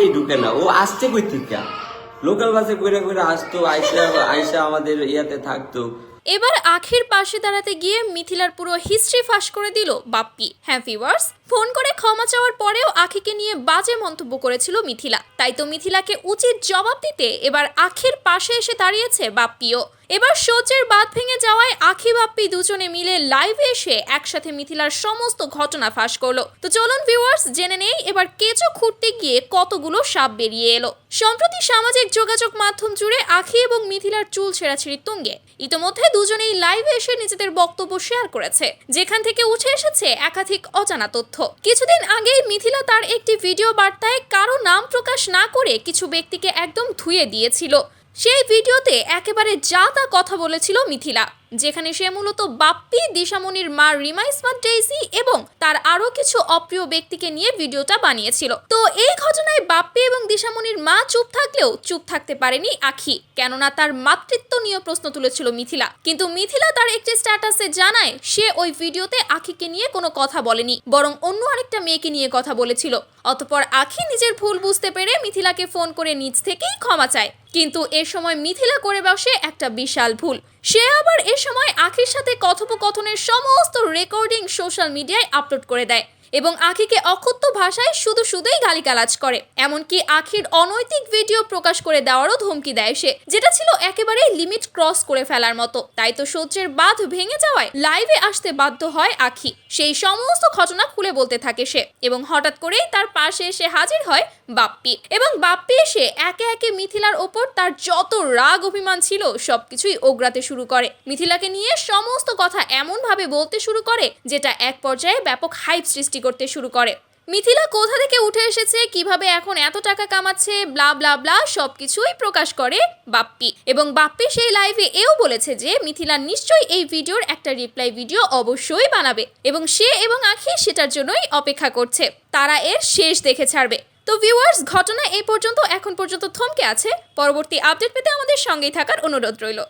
মাথায় ঢুকে না। ও আসছে কই থেকে? লোকাল বাসে করে করে আসতো, আইসা আইসা আমাদের ইয়াতে থাকতো। এবার আখির পাশে দাঁড়াতে গিয়ে মিথিলার পুরো হিস্ট্রি ফাঁস করে দিল বাপ্পি। হ্যাঁ ভিউয়ার্স ফোন করে ক্ষমা চাওয়ার পরেও আখিকে নিয়ে বাজে মন্তব্য করেছিল মিথিলা। তাই তো মিথিলাকে উচিত জবাব দিতে এবার আখির পাশে এসে দাঁড়িয়েছে বাপ্পিও। এবার সোচের বাদ ভেঙে যাওয়ায় আখি বাপ্পি দুজনে মিলে লাইভে এসে একসাথে মিথিলার সমস্ত ঘটনা ফাঁস করল। তো চলুন ভিউয়ার্স জেনে নেই, এবার কেঁচো খুঁড়তে গিয়ে কতগুলো সাপ বেরিয়ে এলো। সম্প্রতি সামাজিক যোগাযোগ মাধ্যম জুড়ে আখি এবং মিথিলার চুল ছেঁড়াছিড়ি তুঙ্গে। ইতোমধ্যে দুজনেই লাইভে এসে নিজেদের বক্তব্য শেয়ার করেছে। যেখান থেকে উঠে এসেছে একাধিক অজানা তথ্য। কিছুদিন আগেই মিথিলা তার একটি ভিডিও বার্তায় কারও নাম প্রকাশ না করে কিছু ব্যক্তিকে একদম ধুয়ে দিয়েছিল। সেই ভিডিওতে একেবারে যা তা কথা বলেছিল মিথিলা। যেখানে সে মূলত বাপ্পি, দিশামণির মা রিমা ইসমাত, ডেইসি এবং তার আরও কিছু অপ্রিয় ব্যক্তিকে নিয়ে ভিডিওটা বানিয়েছিল। তো এই ঘটনায় বাপ্পি এবং দিশামণির মা চুপ থাকলেও চুপ থাকতে পারেনি আখি, কেননা তার মাতৃত্ব নিয়ে প্রশ্ন তুলেছিল মিথিলা। কিন্তু মিথিলা তার একটি স্ট্যাটাসে জানায়, সে ওই ভিডিওতে আখিকে নিয়ে কোনো কথা বলেনি, বরং অন্য আরেকটা মেয়েকে নিয়ে কথা বলেছিল। অতপর আখি নিজের ভুল বুঝতে পেরে মিথিলাকে ফোন করে নিজ থেকেই ক্ষমা চায়। কিন্তু এ সময় মিথিলা করে বসে একটা বিশাল ভুল। সে আবার এ সময় আখির সাথে কথোপকথনের সমস্ত রেকর্ডিং সোশ্যাল মিডিয়ায় আপলোড করে দেয়। এবং আখিকে অকথ্য ভাষায় শুধু শুধুই গালিগালাজ করে। এমনকি আখির অনৈতিক ভিডিও প্রকাশ করে দেওয়ারও ধমকি দেয় সে, যেটা ছিল একেবারেই লিমিট ক্রস করে ফেলার মতো। তাই তো সহ্যের বাঁধ ভেঙে যাওয়ায় লাইভে আসতে বাধ্য হয় আখি। সেই সমস্ত ঘটনা খুলে বলতে থাকে সে, এবং হঠাৎ করেই তার পাশে এসে হাজির হয় বাপ্পি। এবং বাপ্পি এসে একে একে মিথিলার ওপর তার যত রাগ অভিমান ছিল, সবকিছুই ওগ্রাতে শুরু করে। মিথিলাকে নিয়ে সমস্ত কথা এমনভাবে বলতে শুরু করে, যেটা এক পর্যায়ে ব্যাপক হাইপ সৃষ্টি করতে শুরু করে। মিথিলা কোথা থেকে উঠে এসেছে, কীভাবে এখন এত টাকা কামাচ্ছে, ব্লা ব্লা ব্লা সবকিছুই প্রকাশ করে বাপ্পি। এবং বাপ্পি সেই লাইভে এও বলেছে যে, মিথিলা নিশ্চয়ই এই ভিডিওর একটা রিপ্লাই ভিডিও অবশ্যই বানাবে এবং সে এবং আখি সেটার জন্যই অপেক্ষা করছে। তারা এর শেষ দেখে ছাড়বে। তো ভিউয়ার্স ঘটনা এই পর্যন্ত, এখন পর্যন্ত থমকে আছে। পরবর্তী আপডেট পেতে আমাদের সঙ্গেই থাকার অনুরোধ রইল।